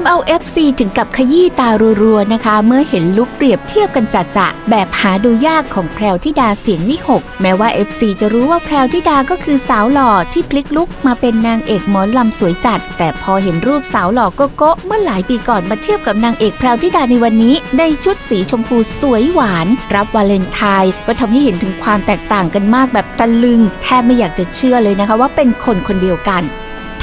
ำเอา FC ถึงกับขยี้ตารัวๆนะคะ เมื่อเห็นลุกเปรียบเทียบกันจะๆแบบหาดูยากของแพรวธิดาเสียงวิหก แม้ว่า FC จะรู้ว่าแพรวธิดาก็คือสาวหล่อที่พลิกลุกมาเป็นนางเอกหมอลำสวยจัด แต่พอเห็นรูปสาวหล่อโกโก้เมื่อหลายปีก่อนมาเทียบกับนางเอกแพรวธิดาในวันนี้ในชุดสีชมพูสวยหวาน รับวาเลนไทน์ก็ทำให้เห็นถึงความแตกต่างกันมากแบบตะลึง แทบไม่อยากจะเชื่อเลยนะคะว่าเป็นคนคนเดียวกัน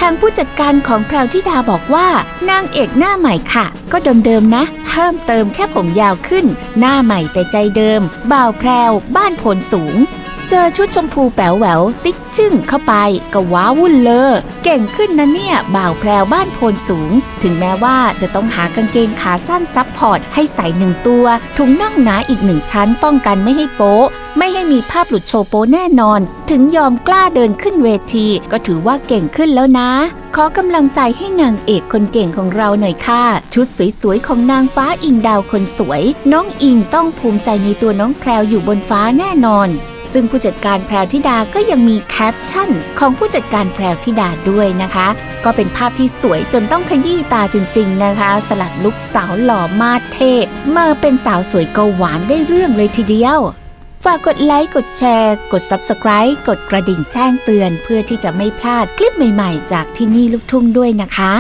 ทางผู้จัดการของแพรวธิดาบอกว่านางเอกหน้าใหม่ค่ะ ก็เดิมๆนะ เพิ่มเติมแค่ผมยาวขึ้น หน้าใหม่แต่ใจเดิม บ่าวแพรวบ้านโพนสูง เจอชุดชมพูแป๋วแหววติ๊กชึ่งเข้าไปก็ว้าวุ่นเลยเก่งขึ้นนะเนี่ยบ่าวแพรวบ้านโพนสูง ถึงแม้ว่าจะต้องหากางเกงขาสั้นซับพอร์ตให้ใส่หนึ่งตัว ถุงน่องหนาอีกหนึ่งชั้นป้องกันไม่ให้โป๊ะ ไม่ให้มีภาพหลุดโชว์โป๊แน่นอน ถึงยอมกล้าเดินขึ้นเวที ก็ถือว่าเก่งขึ้นแล้วนะ ขอกำลังใจให้นางเอกคนเก่งของเราหน่อยค่ะ ชุดสวยๆของนางฟ้าอิงดาวคนสวย น้องอิงต้องภูมิใจในตัวน้องแพรวอยู่บนฟ้าแน่นอน ซึ่งผู้จัดการแพรวธิดาก็ยังมีแคปชั่น ของผู้จัดการแพรวธิดาด้วยนะคะ ก็เป็นภาพที่สวยจนต้องขยี้ตาจริง ๆนะคะ สลัดลุกสาวหล่อมาเท่มาเป็นสาวสวยก็หวานได้เรื่องเลยทีเดียวฝากกดไลค์ กดแชร์ กด Subscribe กดกระดิ่งแจ้งเตือน เพื่อที่จะไม่พลาดคลิปใหม่ ๆ จากที่นี่ลูกทุ่งด้วยนะคะ